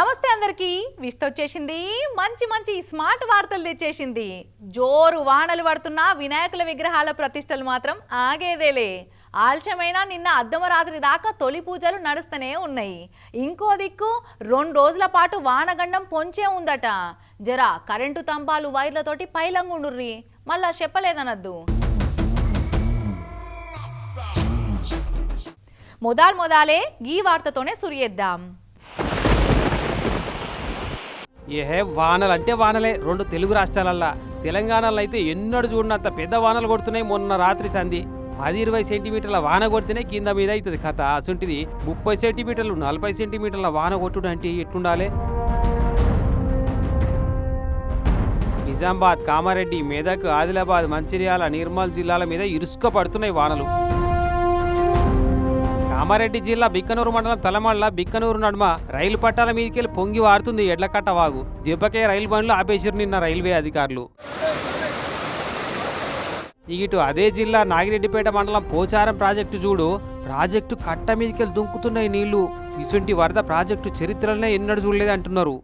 నమస్తే అందరికి. విష్ట వచ్చేసింది. మంచి మంచి స్మార్ట్ వార్తలు తెచ్చేసింది. జోరు వానలు పడుతున్న వినాయకుల విగ్రహాల ప్రతిష్టలు మాత్రం ఆగేదేలే. ఆలస్యమైనా నిన్న అర్ధమరాత్రి దాకా తొలి పూజలు నడుస్తూనే ఉన్నాయి. ఇంకో దిక్కు రెండు రోజుల పాటు వానగండం పొంచే ఉందట. జర కరెంటు తంబాలు వైర్లతోటి పైలంగుండుర్రి మళ్ళా చెప్పలేదనద్దు. మొదాల్ మొదాలే ఈ వార్తతోనే సురియేద్దాం ఏహే వానలు అంటే వానలే. రెండు తెలుగు రాష్ట్రాలల్లా. తెలంగాణలో అయితే ఎన్నడూ చూడనంత పెద్ద వానలు కొడుతున్నాయి మొన్న రాత్రి సంధి. పది ఇరవై సెంటీమీటర్ల వాన కొడితేనే కింద మీద అవుతుంది కథ. అసంటిది ముప్పై సెంటీమీటర్లు నలభై సెంటీమీటర్ల వాన కొట్టుడు అంటే ఎట్లుండాలి? నిజామాబాద్ కామారెడ్డి మెదక్ ఆదిలాబాద్ మంచిర్యాల నిర్మల్ జిల్లాల మీద ఇరుసుక పడుతున్నాయి వానలు. కామారెడ్డి జిల్లా బిక్కనూరు మండలం తలమళ్ళ బిక్కనూరు నడుమ రైలు పట్టాల మీదకెళ్ళి పొంగి వారుతుంది ఎడ్లకట్ట వాగు. దెబ్బకే రైలు బండ్లు ఆపేసిరు నిన్న రైల్వే అధికారులు. ఇటు అదే జిల్లా నాగిరెడ్డిపేట మండలం పోచారం ప్రాజెక్టు చూడు ప్రాజెక్టు కట్ట మీదకెళ్ళి దుంకుతున్నాయి నీళ్ళు. ఇటువంటి వరద ప్రాజెక్టు చరిత్రలోనే ఎన్నడూ చూడలేదు అంటున్నారు.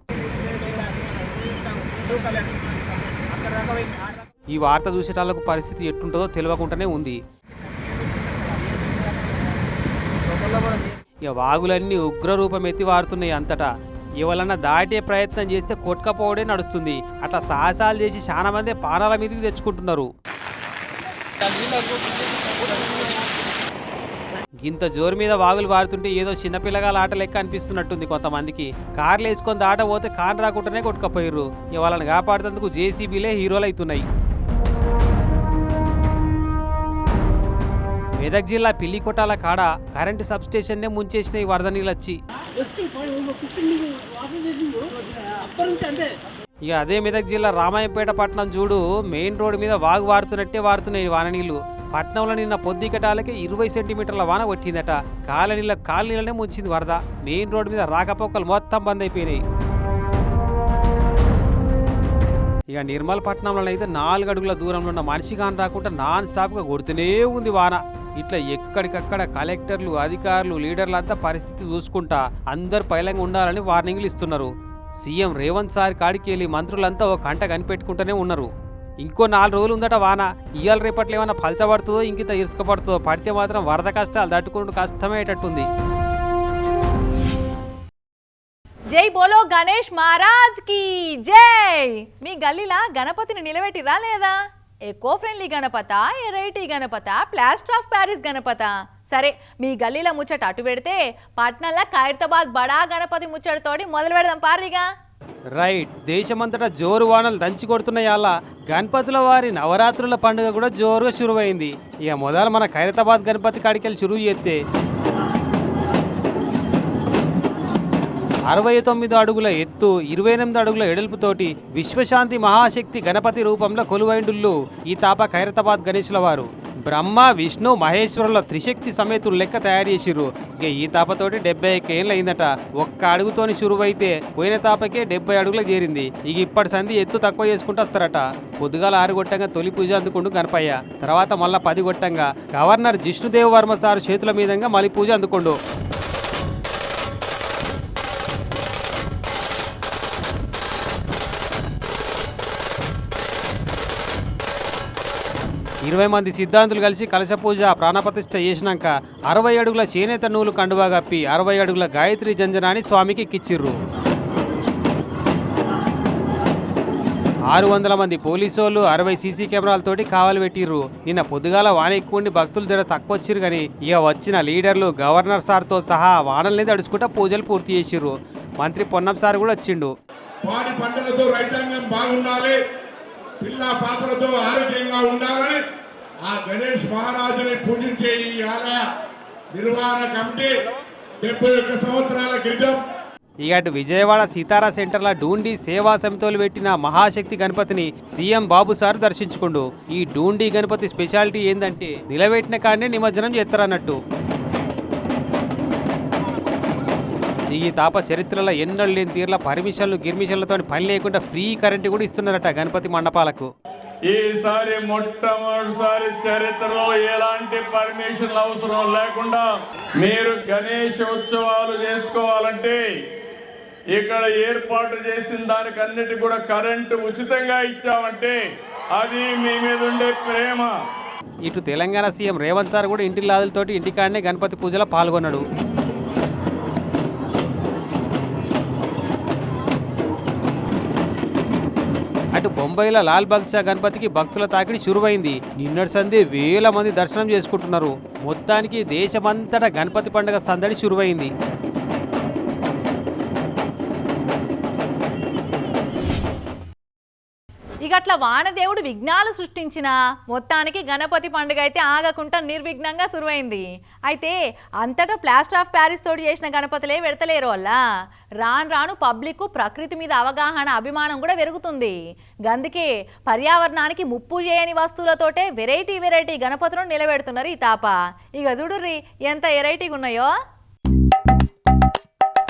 ఈ వార్త చూసేటాలకు పరిస్థితి ఎట్టుంటుందో తెలియకుండానే ఉంది. ఇక వాగులన్నీ ఉగ్ర ఎత్తి వారుతున్నాయి అంతటా. ఎవరన్నా దాటే ప్రయత్నం చేస్తే కొట్టుకపోవడే నడుస్తుంది. అట్లా సాహసాలు చేసి చాలా మంది పానాల మీదకి తెచ్చుకుంటున్నారు. ఇంత జోరు మీద వాగులు వారుతుంటే ఏదో చిన్నపిల్లగాల ఆట లెక్క అనిపిస్తున్నట్టుంది కొంతమందికి. కార్లు వేసుకొని దాట పోతే కాన్ రాకుండానే కొట్టుకపోయారు ఇవాళను కాపాడుతందుకు జేసీబీలే హీరోలు అవుతున్నాయి మెదక్ జిల్లా పిల్లికొట్టాల కాడ కరెంటు సబ్స్టేషన్నే ముంచేసిన ఈ వరద నీళ్ళు వచ్చి ఇక అదే మెదక్ జిల్లా రామాయంపేట పట్టణం చూడు మెయిన్ రోడ్డు మీద వాగు వారుతున్నట్టే వారుతున్నాయి వాన నీళ్ళు. పట్నంలో నిన్న పొద్దుకటాలకి ఇరవై సెంటీమీటర్ల వాన కొట్టిందట. కాలనీళ్ళ కాలనీళ్ళనే ముంచింది వరద. మెయిన్ రోడ్డు మీద రాకపోకలు మొత్తం బంద్ అయిపోయినాయి. ఇక నిర్మల్ పట్టణంలో అయితే నాలుగు అడుగుల దూరంలో ఉన్న మనిషి కాని రాకుండా నాన్ స్టాప్గా కొడుతూనే ఉంది వాన. ఇట్లా ఎక్కడికక్కడ కలెక్టర్లు అధికారులు లీడర్లు అంతా పరిస్థితి చూసుకుంటా అందరు పైలంగా ఉండాలని వార్నింగ్లు ఇస్తున్నారు. సీఎం రేవంత్ సార్ కాడికి వెళ్ళి మంత్రులంతా ఒక కంట కనిపెట్టుకుంటూనే ఉన్నారు. ఇంకో నాలుగు రోజులు ఉందట వాన. ఇవాళ రేపట్లో ఏమైనా పలచబడుతుందో ఇంకిత ఇసుకపడుతుందో పడితే మాత్రం వరద కష్టాలు తట్టుకుంటూ కష్టమయ్యేటట్టుంది. జై బోలో గణేష్ మహారాజ్కి. జై! మీ గల్లీలా గణపతిని నిలబెట్టిరా లేదా? Eco friendly Ganapata variety Ganapata plaster of Paris Ganapata. సరే మీ గల్లీల ముచ్చట అటు పెడితే పట్నంలో ఖైరతాబాద్ బడా గణపతి ముచ్చటతోటి మొదలు పెడదాం పారిగా. రైట్ దేశమంతటా జోరు వానలు దంచి కొడుతున్నాయి అలా గణపతుల వారి నవరాత్రుల పండుగ కూడా జోరుగా షురువైంది. ఇక మొదలు మన ఖైరతాబాద్ గణపతి కాడికెళ్ళి షురువు చేస్తే అరవై తొమ్మిది అడుగుల ఎత్తు ఇరవై ఎనిమిది అడుగుల ఎడల్పుతోటి విశ్వశాంతి మహాశక్తి గణపతి రూపంలో కొలువైండుళ్ళు ఈ తాప ఖైరతాబాద్ గణేశుల వారు. బ్రహ్మ విష్ణు మహేశ్వరుల త్రిశక్తి సమేతులు లెక్క తయారు చేసిర్రు. ఇక ఈ తాపతోటి డెబ్బై ఒక్క ఏళ్ళు అయిందట ఒక్క అడుగుతోని చురువైతే పోయిన తాపకే డెబ్బై అడుగులకు చేరింది. ఇక ఇప్పటి సంధి ఎత్తు తక్కువ చేసుకుంటూ వస్తారట. పొద్దుగాల ఆరు గొట్టంగా తొలి పూజ అందుకుంటూ గణపయ్య. తర్వాత మళ్ళా పది గొట్టంగా గవర్నర్ జిష్ణుదేవ్ వర్మ సారు చేతుల మీదంగా మళ్ళీ పూజ అందుకుండు. ఇరవై మంది సిద్ధాంతులు కలిసి కలశ పూజ ప్రాణప్రతిష్ఠ చేసినాక అరవై అడుగుల చేనేత నూలు కండువా కప్పి అరవై అడుగుల గాయత్రి జంజనాన్ని స్వామికి ఎక్కిచ్చిర్రు ఆరు వందల మంది పోలీసోళ్ళు అరవై సీసీ కెమెరాలతోటి కావలి పెట్టిర్రు. నిన్న పొద్దుగాల వాన ఎక్కువండి భక్తులు జర తక్కువ వచ్చిర్రు కానీ ఇక వచ్చిన లీడర్లు గవర్నర్ సార్తో సహా వానల్ని తడుచుకుంటా పూజలు పూర్తి చేసిర్రు. మంత్రి పొన్నం సార్ కూడా వచ్చిండు. పంటలతో రైతాంగం బాగుండాలి. పిల్ల పాపలతో ఆరోగ్యంగా ఉండాలని ఆ గణేష్ మహారాజుని పూజించే ఈ ఆలయ నిర్వహణ కమిటీ డెబ్బై ఒక్క సంవత్సరాల క్రితం. ఇక అటు విజయవాడ సీతారా సెంటర్ల డూండి సేవా సమితిలో పెట్టిన మహాశక్తి గణపతిని సీఎం బాబు సార్ దర్శించుకుండు. ఈ డూండి గణపతి స్పెషాలిటీ ఏందంటే నిలబెట్టిన కాడనే నిమజ్జనం చేస్తారన్నట్టు. ఈ తాప చరిత్రలో ఎన్నడూ లేని తీర్ల పర్మిషన్లు గిర్మిషన్లతో పని లేకుండా ఫ్రీ కరెంటు కూడా ఇస్తున్నారట గణపతి మండపాలకు. ఈసారి మొట్టమొదటిసారి చరిత్రలో ఎలాంటి పర్మిషన్ అవసరం లేకుండా మీరు గణేష్ ఉత్సవాలు చేసుకోవాలంటే ఇక్కడ ఏర్పాటు చేసిన దానికి అన్నిటి కూడా కరెంటు ఉచితంగా ఇచ్చామంటే అది మీ మీద ఉండే ప్రేమ. ఇటు తెలంగాణ సీఎం రేవంత్ సార్ కూడా ఇంటి లాదులతోటి ఇంటికాడనే గణపతి పూజలో పాల్గొన్నాడు. అటు లాల్ బాగ్చా గణపతికి భక్తుల తాకిడి చురువైంది నిన్నటి సందే వేల మంది దర్శనం చేసుకుంటున్నారు. మొత్తానికి దేశమంతటా గణపతి పండుగ సందడి చురువైంది ఇక అట్లా వానదేవుడు విఘ్నాలు సృష్టించిన మొత్తానికి గణపతి పండుగ అయితే ఆగకుండా నిర్విఘ్నంగా సురువైంది. అయితే అంతటా ప్లాస్టర్ ఆఫ్ ప్యారిస్ తోడు చేసిన గణపతులే పెడతలేరు వల్ల రాను రాను పబ్లిక్ ప్రకృతి మీద అవగాహన అభిమానం కూడా పెరుగుతుంది. గందుకే పర్యావరణానికి ముప్పు చేయని వస్తువులతోటే వెరైటీ వెరైటీ గణపతులను నిలబెడుతున్నారు ఈ తాప. ఇక చూడుర్రి ఎంత వెరైటీగా ఉన్నాయో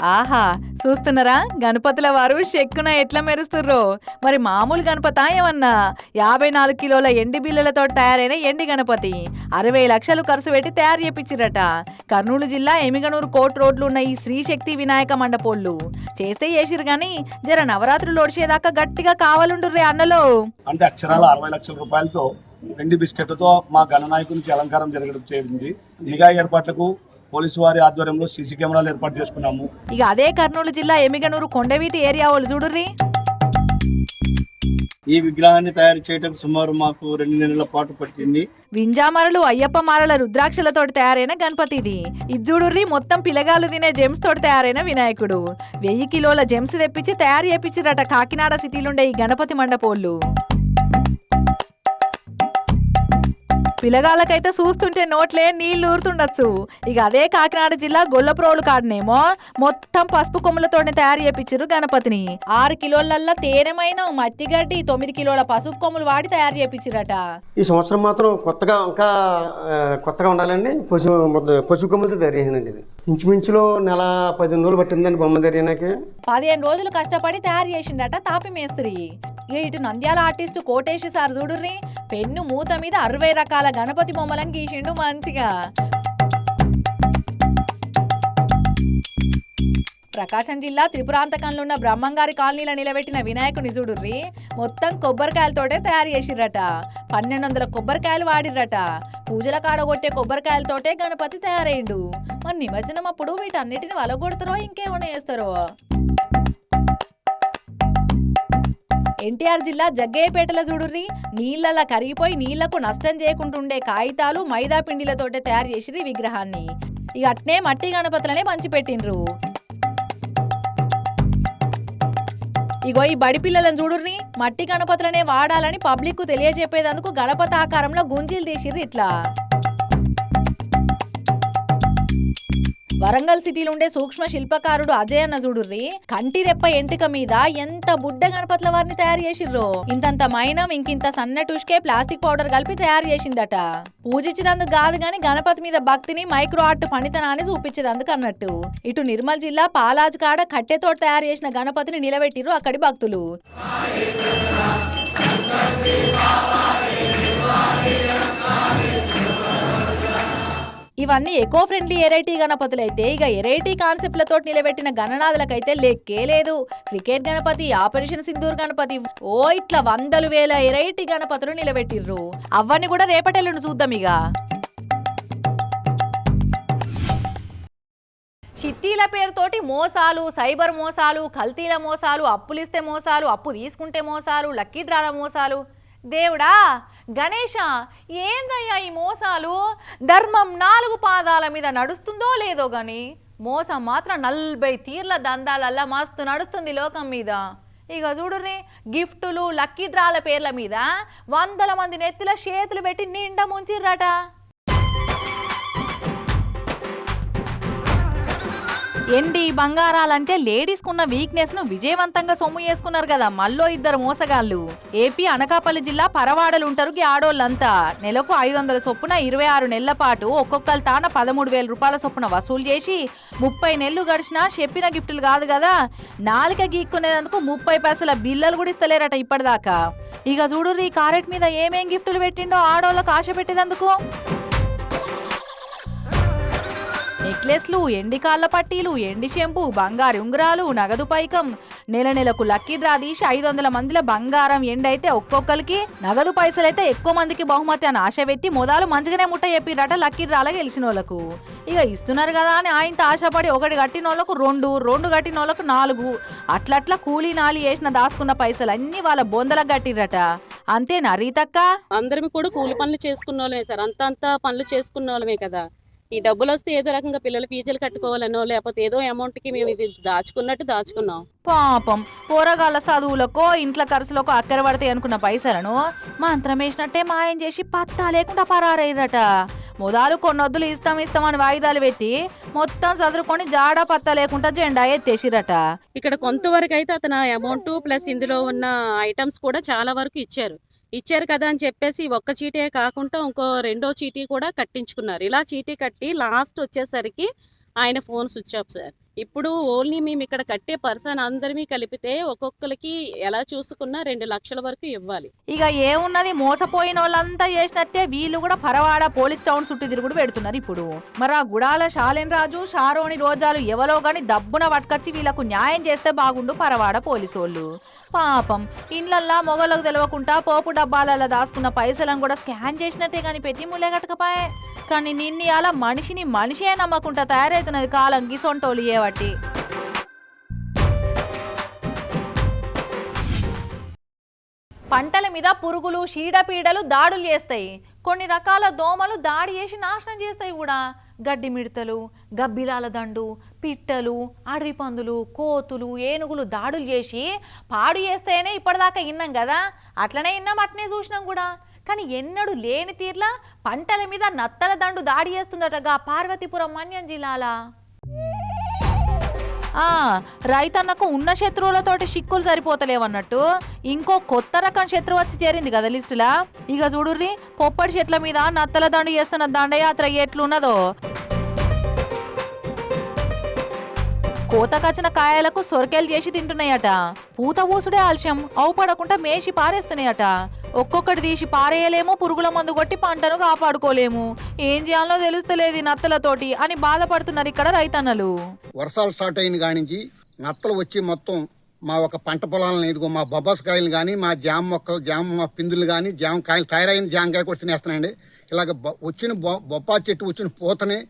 ఆహా చూస్తున్నారా? గణపతుల వారు చెక్కున ఎట్లా మెరుస్తుర్రో. మరి మామూలు గణపత ఏమన్నా? యాభై నాలుగు కిలోల ఎండి బిల్లలతో తయారైన ఎండి గణపతి. అరవై లక్షలు ఖర్చు పెట్టి తయారు చేపించిరట కర్నూలు జిల్లా ఎమిగనూరు కోట్ రోడ్లు ఉన్న ఈ శ్రీశక్తి వినాయక మండపోళ్ళు. చేస్తే చేసిరు గాని జర నవరాత్రులు ఒడిచేదాకా గట్టిగా కావాలండుర్రే అన్నలో. అంటే అక్షరాల అరవై లక్షల రూపాయలతో వెండి బిస్కెట్లతో మా గణనాయకునికి అలంకారం జరగడం చేరింది నిఘా ఏర్పాట్లకు పోలీసు వారి ఆధ్వర్యంలో సీసీ కెమెరాలు ఏర్పాటు చేసుకున్నాము. ఇక అదే కర్నూలు జిల్లా ఎమిగనూరు కొండవీటి ఏరియా వాళ్ళు చూడుర్రి. ఈ విగ్రహాన్ని తయారు చేయడం సుమారు మాకు రెండు నెలల పాటు పట్టింది. వింజామరలు అయ్యప్ప మారల రుద్రాక్షలతోటి తయారైన గణపతి ఇది ఇజ్జుడుర్రి మొత్తం పిలగాలు తినే జెమ్స్ తోటి తయారైన వినాయకుడు. వెయ్యి కిలోల జెమ్స్ తెప్పించి తయారు చేపించిరట కాకినాడ సిటీలుండే ఈ గణపతి మండపోళ్ళు. పిల్లగాళ్ళకైతే చూస్తుంటే నోట్లే నీళ్ళు ఊరుతుండొచ్చు. ఇక అదే కాకినాడ జిల్లా గొల్లప్రోలు కాడనేమో మొత్తం పసుపు కొమ్ములతోనే తయారు చేపించారు గణపతిని. ఆరు కిలోలల్లా తేనెమైన మట్టిగడ్డి తొమ్మిది కిలోల పసుపు కొమ్ములు వాడి తయారు చేపించిరట ఈ సంవత్సరం మాత్రం కొత్తగా ఇంకా కొత్తగా ఉండాలండి. పశు కొమ్ములతో తయారు చేసినండి ఇది. ఇంచుమించులో నెల పదిహేను రోజులు పట్టిందండి బొమ్మ తయారీనాకి పదిహేను రోజులు కష్టపడి తయారు చేసిండట తాపి మేస్త్రి. ఇటు నంద్యాల ఆర్టిస్టు కోటేష్ సార్ చూడుర్రి పెన్ను మూత మీద అరవై రకాల గణపతి బొమ్మలను గీసిండు మంచిగా. ప్రకాశం జిల్లా త్రిపురాంతకంలో ఉన్న బ్రహ్మంగారి కాలనీలో నిలబెట్టిన వినాయకుని చూడుర్రి మొత్తం కొబ్బరికాయలతోటే తయారు చేసిర్రట. పన్నెండు వందల కొబ్బరికాయలు వాడిర్రట. పూజల కాడగొట్టే కొబ్బరికాయలతోటే గణపతి తయారైండు మరి నిమజ్జనం అప్పుడు వీటన్నిటిని వలగొడతారో ఇంకేమైనా చేస్తారో? ఎన్టీఆర్ జిల్లా జగ్గయ్యపేటలో చూడుర్రి నీళ్ళలా కరిగిపోయి నీళ్ళకు నష్టం చేయకుంటుండే కాగితాలు మైదా పిండిలతోటే తయారు చేసిర్రి విగ్రహాన్ని. ఇక అట్నే మట్టి గణపతులనే పంచిపెట్టిండ్రు. ఇగో ఈ బడి పిల్లలను చూడుర్రి మట్టి గణపతులనే వాడాలని పబ్లిక్కు తెలియజెప్పేందుకు గణపతి ఆకారంలో గుంజీలు తీసిర్రు ఇట్లా. వరంగల్ సిటీలో ఉండే సూక్ష్మ శిల్పకారుడు అజయ్ అన్న చూడుర్రి కంటి రెప్ప ఎంటిక మీద ఎంత బుడ్డ గణపతుల వారిని తయారు చేసిర్రు. ఇంతంత మైనం ఇంకింత సన్నటుష్కే ప్లాస్టిక్ పౌడర్ కలిపి తయారు చేసిందట. పూజించేదందుకు కాదు గాని గణపతి మీద భక్తిని మైక్రో ఆర్ట్ పనితనాన్ని చూపించేదందుకు అన్నట్టు. ఇటు నిర్మల్ జిల్లా పాలాజ్ కాడ కట్టెతో తయారు చేసిన గణపతిని నిలబెట్టిర్రు అక్కడి భక్తులు. ఇవన్నీ ఎకో ఫ్రెండ్లీ ఎరైటీ గణపతులు అయితే ఇక ఎరైటీ కాన్సెప్ట్లతో నిలబెట్టిన గణనాథులకైతే లెక్కే లేదు. క్రికెట్ గణపతి ఆపరేషన్ సింధూర్ గణపతి ఓ ఇట్లా వందలు వేల ఎరైటీ గణపతులు నిలబెట్టిర్రు. అవన్నీ కూడా రేపటెల్లుండి చూద్దాం ఇక. చిట్టీల పేరుతోటి మోసాలు సైబర్ మోసాలు కల్తీల మోసాలు అప్పులిస్తే మోసాలు అప్పు తీసుకుంటే మోసాలు లక్కీ డ్రాల మోసాలు. దేవుడా గణేష ఏందయ్యా ఈ మోసాలు? ధర్మం నాలుగు పాదాల మీద నడుస్తుందో లేదో గాని మోసం మాత్రం నలభై తీర్ల దందాలల్లా మస్తు నడుస్తుంది లోకం మీద. ఇక చూడుర్రి గిఫ్టులు లక్కీ డ్రాల పేర్ల మీద వందల మంది నెత్తిల చేతులు పెట్టి నిండా ముంచిర్రట. ఎండి బంగారాలంటే లేడీస్ కున్న వీక్నెస్ను విజయవంతంగా సొమ్ము చేసుకున్నారు కదా మళ్ళో ఇద్దరు మోసగాళ్ళు. ఏపీ అనకాపల్లి జిల్లా పరవాడలు ఉంటారు ఈ ఆడోళ్ళంతా. నెలకు ఐదు వందల చొప్పున ఇరవై ఆరు నెలల పాటు ఒక్కొక్కరు తాన పదమూడు వేల రూపాయల చొప్పున వసూలు చేసి ముప్పై నెలలు గడిచినా చెప్పిన గిఫ్టులు కాదు కదా. నాలుక గీక్కునేందుకు ముప్పై పైసల బిల్లలు కూడా ఇస్తలేరట ఇప్పటిదాకా. ఇక చూడు ఈ కారెట్ మీద ఏమేం గిఫ్టులు పెట్టిండో ఆడోళ్ళకు ఆశ పెట్టేదందుకు? నెక్లెస్లు ఎండి కాళ్ళ పట్టీలు ఎండి షెంపు బంగారు ఉంగరాలు నగదు పైకం. నెల నెలకు లక్కీ డ్రా తీసి ఐదు వందల మందిల బంగారం ఎండి అయితే ఒక్కొక్కరికి నగదు పైసలు అయితే ఎక్కువ మందికి బహుమతి అని ఆశ పెట్టి మొదలు మంచిగానే ముట్ట చెప్పిరట లక్కీ డ్రాలో గెలిచిన వాళ్ళకు ఇక ఇస్తున్నారు కదా అని ఆయనతో ఆశపడి ఒకటి కట్టిన వాళ్ళకు రెండు రెండు కట్టిన వాళ్ళకు నాలుగు. అట్లట్లా కూలీ నాలి వేసిన దాచుకున్న పైసలు అన్ని వాళ్ళ బొందలకు కట్టిరట అంతేనా రీతక్క? అందరం కూడా కూలి పనులు చేసుకున్న వాళ్ళమే సార్. అంత అంత పనులు చేసుకున్న వాళ్ళమే కదా. ఈ డబ్బులు వస్తే ఏదో రకంగా పిల్లల ఫీజులు కట్టుకోవాలనో లేకపోతే ఏదో అమౌంట్కి మేము ఇది దాచుకున్నట్టు దాచుకున్నాం. పాపం. పోరగాళ్ళ చదువులకో ఇంట్లో ఖర్చులకో అక్కర పడతాయి అనుకున్న పైసలను మంత్రం వేసినట్టే మాయం చేసి పత్తా లేకుండా పరారయ్యరట మొదలు కొన్నొద్దులు ఇస్తాం ఇస్తామని వాయిదాలు పెట్టి మొత్తం చదువుకొని జాడా పత్తా లేకుండా జెండా ఎత్తేసిరట ఇక్కడ కొంతవరకు అయితే అతను అమౌంట్ ప్లస్ ఇందులో ఉన్న ఐటమ్స్ కూడా చాలా వరకు ఇచ్చారు. ఇచ్చారు కదా అని చెప్పేసి ఒక్క చీటే కాకుండా ఇంకో రెండో చీటీ కూడా కట్టించుకున్నారు. ఇలా చీటీ కట్టి లాస్ట్ వచ్చేసరికి ఆయన ఫోన్ స్విచ్ ఆఫ్ సార్. ఇప్పుడు ఓన్లీ మేము ఇక్కడ కట్టే పర్సన్ అందరినీ కలిపితే ఒక్కొక్కరికి ఎలా చూసుకున్నా రెండు లక్షల వరకు ఇవ్వాలి. ఇక ఏమున్నది మోసపోయిన వాళ్ళంతా చేసినట్టే వీళ్ళు కూడా పరవాడ పోలీస్ టౌన్ చుట్టూ తిరుగుడు పెడుతున్నారు ఇప్పుడు. మరి ఆ గుడాల శాలిన్ రాజు షారోని రోజాలు ఎవరో గాని దబ్బున పట్టుకొచ్చి వీళ్ళకు న్యాయం చేస్తే బాగుండు పరవాడ పోలీసు వాళ్ళు పాపం ఇండ్లల్లా మొగలకు తెలవకుండా పోపు డబ్బాలలో దాచుకున్న పైసలను కూడా స్కాన్ చేసినట్టే కానీ పెట్టి ములే కట్టకపాయే కానీ నిన్ని అలా మనిషిని మనిషే నమ్మకుండా తయారవుతున్నది కాలం గిసొంటోలు ఏవట్టి పంటల మీద పురుగులు చీడపీడలు దాడులు చేస్తాయి. కొన్ని రకాల దోమలు దాడి చేసి నాశనం చేస్తాయి కూడా. గడ్డి మిడతలు గబ్బిలాల దండు పిట్టలు అడవి పందులు కోతులు ఏనుగులు దాడులు చేసి పాడు చేస్తేనే ఇప్పటిదాకా విన్నాం కదా. అట్లనే విన్నాం అట్నే చూసినాం కూడా. కానీ ఎన్నడూ లేని తీర్లా పంటల మీద నత్తల దండు దాడి చేస్తుందటగా పార్వతీపురం మన్యం జిల్లాల. ఆ రైతన్నకు ఉన్న శత్రువులతోటి చిక్కులు సరిపోతలేవన్నట్టు ఇంకో కొత్త రకం శత్రువు వచ్చి చేరింది కదా లిస్టులా. ఇక చూడుర్రి పొప్పడి చెట్ల మీద నత్తల దండు చేస్తున్న దండయాత్ర ఎట్లున్నదో. కోతకచ్చిన కాయలకు సొరకాయలు చేసి తింటున్నాయట. పూత ఊసుడే ఆలస్యం. అవుపడకుండా మేసి పారేస్తున్నాయట. ఒక్కొక్కటి తీసి పారేయలేము పురుగుల మందు కొట్టి పంటను కాపాడుకోలేము. ఏం చేయాలో తెలుస్తలేదు నత్తలతోటి అని బాధపడుతున్నారు ఇక్కడ రైతన్నలు. వర్షాలు స్టార్ట్ అయిన కానించి నత్తలు వచ్చి మొత్తం మా ఒక పంట పొలాలను ఇదిగో మా బొబ్బాస్ కాయలు కానీ మా జామ మొక్కలు జామ పిందులు కానీ జామ కాయలు తయారైన జామకాయ కూడా తినేస్తున్నాయండి. ఇలాగ బొ- వచ్చిన బొ- బొప్పా చెట్టు వచ్చిన పూతని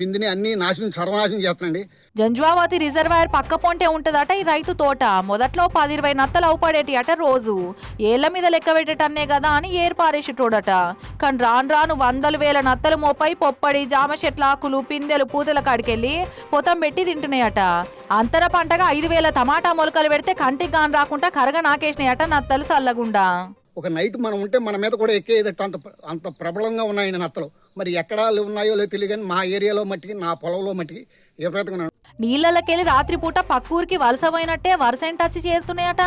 పిందిని అన్ని నాశనం సర్వనాశనం చేస్తున్నాయండి జంజువావతి రిజర్వాయర్ పక్క పొంటే ఉంటదట ఈ రైతు తోట. మొదట్లో పది ఇరవై నత్తలు అవుపడేటి అట రోజు. ఏళ్ళ మీద లెక్క పెట్టటన్నే కదా అని ఏర్పారేసేటోడట. కానీ రాను రాను వందలు వేల నత్తలు మోపై పొప్పడి జామ చెట్ల ఆకులు పిందెలు పూతల కాడికెళ్ళి పొతం పెట్టి తింటున్నాయట. అంతర పంటగా ఐదు వేల టమాటా మొలకలు పెడితే కంటికి గాని రాకుండా కరగ నాకేసినాయట నత్తలు చల్లగుండా. ఒక నైట్ మనం ఉంటే మన మీద కూడా ఎక్కేదట అంత అంత ప్రబలంగా ఉన్నాయండి నత్తలు. మరి ఎక్కడ ఉన్నాయో తెలియదు కానీ మా ఏరియాలో మట్టికి నా పొలంలో మట్టికి విపరీతంగా నీళ్ళకెళ్ళి రాత్రిపూట పక్కూరికి వలసపోయినట్టే వరుసని టచ్ చేరుతున్నాయట.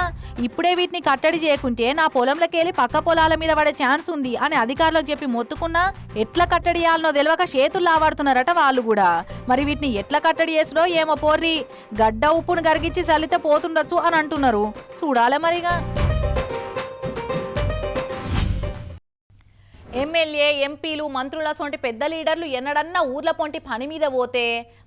ఇప్పుడే వీటిని కట్టడి చేయకుంటే నా పొలంలోకెళ్ళి పక్క పొలాల మీద పడే ఛాన్స్ ఉంది అని అధికారులకు చెప్పి మొత్తుకున్నా ఎట్లా కట్టడి చేయాలనో తెలియక చేతులు లావాడుతున్నారట వాళ్ళు కూడా. మరి వీటిని ఎట్లా కట్టడి చేసుడో ఏమో పోర్రి. గడ్డ ఉప్పును గరిగించి చల్లితే పోతుండొచ్చు అని అంటున్నారు. చూడాలే మరిగా. ఎమ్మెల్యే ఎంపీలు మంత్రుల సొంటి పెద్ద లీడర్లు ఎన్నడన్నా ఊర్ల పొంటి పని మీద పోతే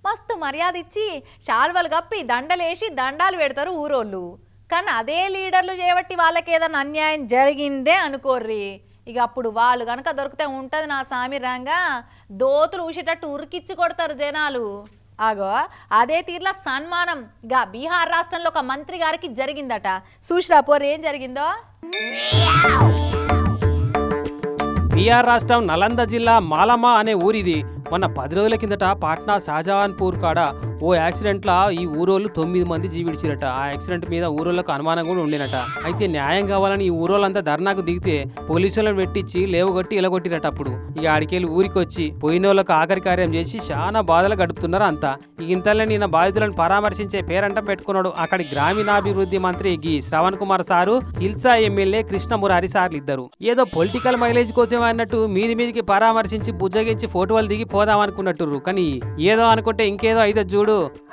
మస్తు మర్యాద ఇచ్చి శాల్వలు కప్పి దండలేసి దండాలు పెడతారు ఊరోళ్ళు. కానీ అదే లీడర్లు చేయబట్టి వాళ్ళకి ఏదైనా అన్యాయం జరిగిందే అనుకోర్రి. ఇక అప్పుడు వాళ్ళు కనుక దొరికితే ఉంటుంది నా సామి రంగా దోతులు ఊసేటట్టు ఉరికిచ్చి కొడతారు జనాలు. ఆగో అదే తీర్ల సన్మానం గా బీహార్ రాష్ట్రంలో ఒక మంత్రి గారికి జరిగిందట. చూసిరా పోరు ఏం జరిగిందో? బీహార్ రాష్ట్రం నలంద జిల్లా మాలమా అనే ఊరిది. మొన్న పది రోజుల కిందట పాట్నా షాజహాన్పూర్ కాడ ఓ యాక్సిడెంట్లో ఈ ఊరోళ్ళు తొమ్మిది మంది జీవిడిచిరట ఆ యాక్సిడెంట్ మీద ఊరోళ్ళకు అనుమానం కూడా ఉండినట. అయితే న్యాయం కావాలని ఈ ఊరోళ్ళంతా ధర్నాకు దిగితే పోలీసులను పెట్టించి లేవగొట్టి ఇలగొట్టిరట అప్పుడు. ఇక ఆడికెళ్ళి ఊరికి వచ్చి పోయిన వాళ్ళకు ఆఖరి కార్యం చేసి చాలా బాధలు గడుపుతున్నారు అంతా. ఇంతలో నిన్న బాధితులను పరామర్శించే పేరంట పెట్టుకున్నాడు అక్కడి గ్రామీణాభివృద్ధి మంత్రి గి. శ్రవణ్ కుమార్ సారు. హిల్సా ఎమ్మెల్యే కృష్ణమురారి సార్లు ఇద్దరు. ఏదో పొలిటికల్ మైలేజ్ కోసమే అన్నట్టు మీది మీదికి పరామర్శించి బుజ్జగించి ఫోటోలు దిగి పోదాం అనుకున్నట్టు కానీ ఏదో అనుకుంటే ఇంకేదో అయితే చూడు.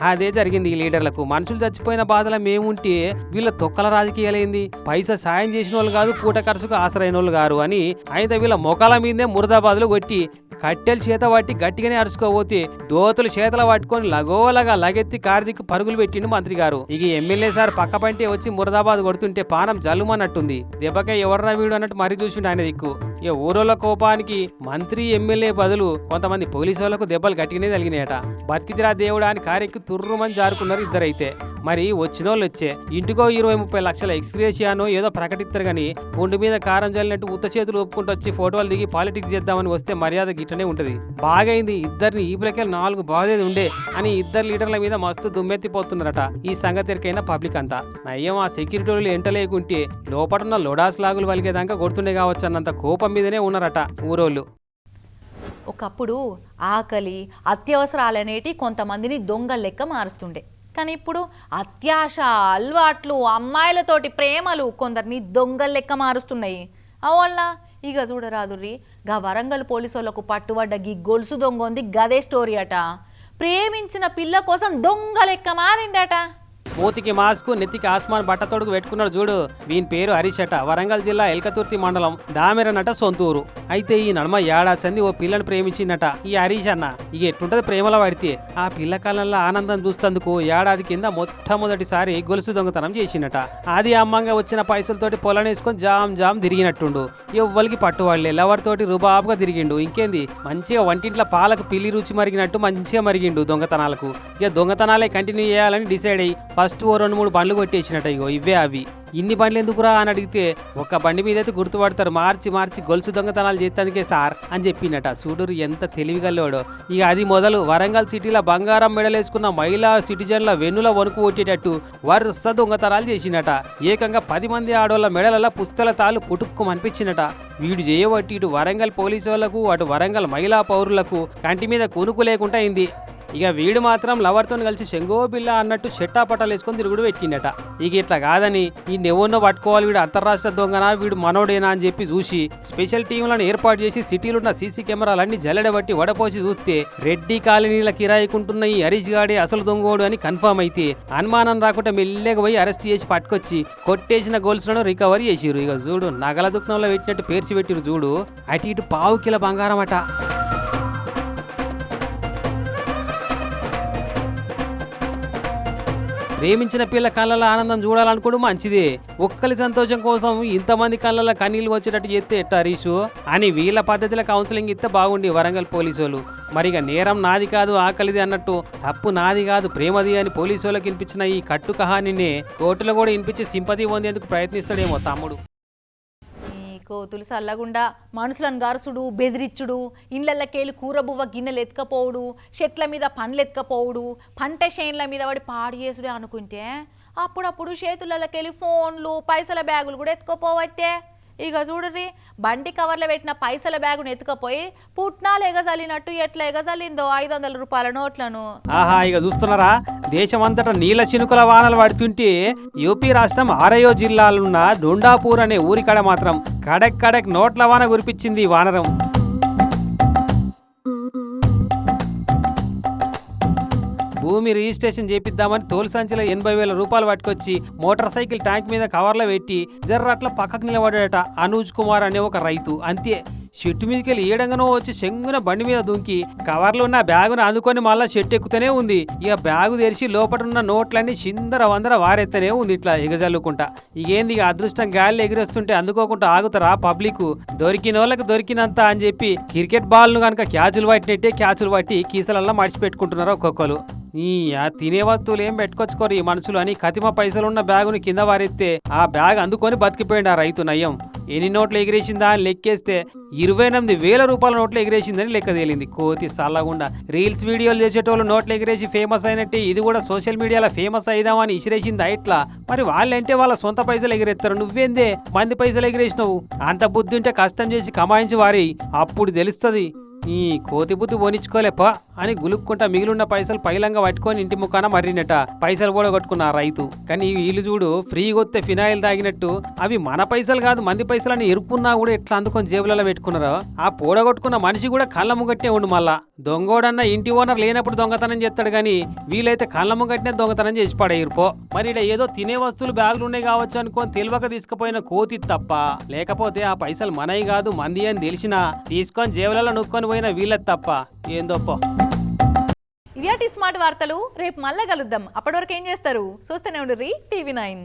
అదే జరిగింది ఈ లీడర్లకు. మనుషులు చచ్చిపోయిన బాధల మేముంటే వీళ్ళ తొక్కల రాజకీయాలైంది? పైసా సాయం చేసిన వాళ్ళు కాదు పూట ఖర్చుకు ఆసరైన వాళ్ళు గారు అని అయితే వీళ్ళ మొఖాల మీదే మురదాబాద్లో కొట్టి కట్టెలు చేత పట్టి గట్టిగానే అరుచుకోబోతే దోతులు చేతల పట్టుకొని లగోలగా లగెత్తి కార్దిక్ పరుగులు పెట్టిండు మంత్రి గారు. ఇక ఎమ్మెల్యే సార్ పక్క పంటే వచ్చి మురదాబాద్ కొడుతుంటే పానం జల్లుమన్నట్టుంది. దెబ్బకే ఎవర్రా వీడు అన్నట్టు మరీ చూసిండు ఆయన దిక్కు. ఇక ఊరోళ్ళ కోపానికి మంత్రి ఎమ్మెల్యే బదులు కొంతమంది పోలీసు వాళ్ళకు దెబ్బలు గట్టిగానే తగిలినాయట. బతికిదిరా దేవుడా అని కారెక్కి తుర్రుమని జారుకున్నారు ఇద్దరైతే. మరి వచ్చిన వాళ్ళు వచ్చే ఇంటికో ఇరవై ముప్పై లక్షల ఎక్స్గ్రేషియానో ఏదో ప్రకటిస్తారు కానీ ఒంటి మీద కారం జల్లినట్టు ఉత్త చేతులు ఒప్పుకుంటూ వచ్చి ఫోటోలు దిగి పాలిటిక్స్ చేద్దామని వస్తే మర్యాద గిట్టనే ఉంటుంది. బాగైంది ఇద్దరిని ఈపులకే నాలుగు బాధేది ఉండే అని ఇద్దరు లీడర్ల మీద మస్తు దుమ్మెత్తిపోతున్నారట ఈ సంగతి ఎరికైనా పబ్లిక్ అంతా. నయ్యం ఆ సెక్యూరిటీలు ఎంటలేకుంటే ఎంట లేకుంటే లోపటున్న లోడాస్ లాగులు వలిగేదాకా కొడుతుండే కావచ్చు అన్నంత కోపం మీదనే ఉన్నారట ఊరోళ్ళు. ఒకప్పుడు ఆకలి అత్యవసరాలు అనేటివి కొంతమందిని దొంగ లెక్క మారుస్తుండే. కానీ ఇప్పుడు అత్యాశ అలవాట్లు అమ్మాయిలతోటి ప్రేమలు కొందరిని దొంగ లెక్క మారుస్తున్నాయి. అవల్ల ఇక చూడరాదుర్రి గా వరంగల్ పోలీసు వాళ్ళకు పట్టుబడ్డ గీ గొలుసు దొంగ ఉంది గదే స్టోరీ అట. ప్రేమించిన పిల్ల కోసం దొంగ లెక్క మారిండట. మూతికి మాస్క్ నెత్తికి ఆస్మాన్ బట్టతోడుకు పెట్టుకున్నాడు చూడు. వీని పేరు హరీష్ వరంగల్ జిల్లా ఎల్కతుర్తి మండలం దామెరనట సొంతూరు. అయితే ఈ నడమ ఏడాచంది ఓ పిల్లని ప్రేమించిందట. ఈ హరీష్ అన్న ఇక ఎట్లుంటది ప్రేమలో పడితే ఆ పిల్ల కాలంలో ఆనందం చూస్తందుకు ఏడాది కింద మొట్టమొదటిసారి గొలుసు దొంగతనం చేసిందట. అది అమ్మంగా వచ్చిన పైసలతోటి పొలనేసుకొని జామ్ జామ్ తిరిగినట్టుండు. ఎవ్వరికి పట్టువాళ్ళే లవర్తోటి రుబాబుగా తిరిగిండు. ఇంకేంది? మంచిగా వంటింట్లో పాలకు పిల్లి రుచి మరిగినట్టు మంచిగా మరిగిండు దొంగతనాలకు. ఇక దొంగతనాలే కంటిన్యూ చేయాలని డిసైడ్ అయ్యి ఫస్ట్ ఓ రెండు మూడు బండ్లు కొట్టేసినట్టు ఇగో ఇవే అవి. ఇన్ని బండ్లు ఎందుకురా అని అడిగితే ఒక బండి మీద అయితే గుర్తుపడతారు. మార్చి మార్చి గొలుసు దొంగతనాలు చేస్తానికే సార్ అని చెప్పినట. సూడూరు ఎంత తెలివిగల్లోడో ఇక అది మొదలు వరంగల్ సిటీలో బంగారం మెడలేసుకున్న మహిళా సిటిజన్ల వెన్నుల వణుకు కొట్టేటట్టు వరుస దొంగతనాలు చేసినట. ఏకంగా పది మంది ఆడోళ్ళ మెడలలో పుస్తల తాలు పుట్టుక్కుమనిపించినట వీడు చేయబట్టి ఇటు వరంగల్ పోలీసు వాళ్ళకు అటు వరంగల్ మహిళా పౌరులకు కంటి మీద కొనుక్కు లేకుండా అయింది. ఇక వీడు మాత్రం లవర్తో కలిసి శంగో బిల్ల అన్నట్టు షెట్టా పట్టాలు వేసుకొని తిరుగుడు పెట్టిండట. ఇక ఇట్లా కాదని ఈ నెవన్నో పట్టుకోవాలి వీడు అంతర్రాష్ట్ర దొంగనా వీడు మనోడేనా అని చెప్పి చూసి స్పెషల్ టీంలను ఏర్పాటు చేసి సిటీలున్న సీసీ కెమెరాలన్నీ జల్లెడబట్టి వడపోసి చూస్తే రెడ్డి కాలనీల కిరాయికుంటున్న ఈ హరీష్ గాడే అసలు దొంగోడు అని కన్ఫర్మ్ అయితే అనుమానం రాకుండా మెల్లగా పోయి అరెస్ట్ చేసి పట్టుకొచ్చి కొట్టేసిన గోల్స్లను రికవరీ చేసిరు ఇక చూడు నగల దుఃఖంలో పెట్టినట్టు పేర్చి పెట్టిరు చూడు. అటు ఇటు పావు కిలో బంగారం అట. ప్రేమించిన పిల్ల కళ్ళల ఆనందం చూడాలనుకోవడం మంచిదే. ఒక్కరి సంతోషం కోసం ఇంతమంది కళ్ళల కన్నీళ్ళు వచ్చేటట్టు చేస్తే ఎట్ట హరీషు? అని వీళ్ళ పద్ధతిలో కౌన్సిలింగ్ ఇస్తే బాగుండి వరంగల్ పోలీసులు మరిగా నేరం నాది కాదు ఆకలిది అన్నట్టు. తప్పు నాది కాదు ప్రేమది అని పోలీసు వాళ్ళకి వినిపించిన ఈ కట్టు కహానిని కోర్టులో కూడా వినిపించి సింపతి పొందేందుకు ప్రయత్నిస్తాడేమో తమ్ముడు. ఈ కోతులు సల్లగుండా మనుషులను గారుసుడు బెదిరిచ్చుడు ఇండ్లకెళ్ళి కూరబువ్వ గిన్నెలు ఎత్తుకపోవుడు చెట్ల మీద పండ్లు ఎత్తుకపోవుడు పంట చేన్ల మీద పడి పాడు చేసుడే అనుకుంటే అప్పుడప్పుడు చేతులకెళ్ళి ఫోన్లు పైసల బ్యాగులు కూడా ఎత్తుకపోవచ్చే ఇక చూడరి బండి కవర్లో పెట్టిన పైసల బ్యాగును ఎత్తుకపోయి పుట్నాలు ఎగజల్లినట్టు ఎట్లా ఎగజల్లిందో ఐదు వందల రూపాయల నోట్లను. ఆహా ఇక చూస్తున్నారా? దేశమంతటా నీల చినుకుల వానలు పడుతుంటే యూపీ రాష్ట్రం ఆరయో జిల్లాలున్న డొండాపూర్ అనే ఊరికాడ మాత్రం కడక్ కడక్ నోట్ల వాన కురిపించింది ఈ వానరం. భూమి రిజిస్ట్రేషన్ చేపిద్దామని తోలు సంచిలో ఎనభై వేల రూపాయలు పట్టుకొచ్చి మోటార్ సైకిల్ ట్యాంక్ మీద కవర్లో పెట్టి జర్రట్ల అట్లా పక్కకు నిలబడాడట అనూజ్ కుమార్ అనే ఒక రైతు. అంతే. చెట్టు మీదకి వెళ్ళి ఏడంగానో వచ్చి శంగున బండి మీద దుంకి కవర్లో ఉన్న బ్యాగును అందుకొని మళ్ళా చెట్టు ఎక్కుతూనే ఉంది. ఇక బ్యాగు తెరిచి లోపల ఉన్న నోట్లన్నీ చిందర వందర వారెత్తనే ఉంది ఇట్లా ఎగజల్లుకుంటా. ఇకేంది ఇక అదృష్టం గాలి ఎగిరేస్తుంటే అందుకోకుండా ఆగుతారా పబ్లిక్? దొరికిన వాళ్ళకి దొరికినంత అని చెప్పి క్రికెట్ బాల్ను కనుక క్యాచులు పట్టినట్టే క్యాచులు పట్టి కీసలల్లా మడిచి పెట్టుకుంటున్నారు ఒక్కొక్కరు. తినే వస్తువులు ఏం పెట్టుకొచ్చుకోరు ఈ మనుషులు అని కతిమ పైసలున్న బ్యాగుని కింద వారెత్తే ఆ బ్యాగ్ అందుకొని బతికిపోయింది ఆ రైతు నయం. ఎన్ని నోట్లు ఎగిరేసిందా అని లెక్కేస్తే ఇరవై ఎనిమిది వేల రూపాయల నోట్లు ఎగిరేసిందని లెక్క తేలింది. కోతి సల్లగుండా. రీల్స్ వీడియోలు చేసేటోళ్ళు నోట్లు ఎగిరేసి ఫేమస్ అయినట్టే ఇది కూడా సోషల్ మీడియాలో ఫేమస్ అయిదామని ఇసిరేసింది ఇట్లా? మరి వాళ్ళంటే వాళ్ళ సొంత పైసలు ఎగిరేస్తారు నువ్వేందే? మంది పైసలు ఎగిరేసినావు? అంత బుద్ధి ఉంటే కష్టం చేసి కమాయించి వారి. అప్పుడు తెలుస్తుంది. ఈ కోతి బుద్ధి పోనిచ్చుకోలేపా అని గులుక్కుంటా మిగిలిన పైసలు పైలంగా పట్టుకొని ఇంటి ముఖాన మర్రినట. పైసలు కూడా కొట్టుకున్న రైతు. కానీ వీళ్ళు చూడు ఫ్రీగా వస్తే ఫినాయిల్ తాగినట్టు. అవి మన పైసలు కాదు మంది పైసలు అని ఎరుక్కున్నా కూడా ఎట్లా అందుకొని జేబులలో పెట్టుకున్నారో. ఆ పూడగొట్టుకున్న మనిషి కూడా కళ్ళ ముగట్టే ఉండు మళ్ళా. దొంగోడన్న ఇంటి ఓనర్ లేనప్పుడు దొంగతనం చేస్తాడు కానీ వీలైతే కళ్ళ ముగట్నే దొంగతనం చేసి పడేయరు మరి ఈడ ఏదో తినే వస్తువులు బ్యాగులు ఉన్నాయి కావచ్చు అనుకొని తెలివక తీసుకుపోయిన కోతి తప్ప. లేకపోతే ఆ పైసలు మనవి కాదు మంది అని తెలిసినా తీసుకొని జేబులలో నొక్కొని పోయిన వీళ్ళది తప్ప ఏందోపో ఇవాటి స్మార్ట్ వార్తలు. రేపు మళ్ళా కలుద్దాం. అప్పటివరకు ఏం చేస్తారు? చూస్తూనే ఉండు టీవీ నైన్.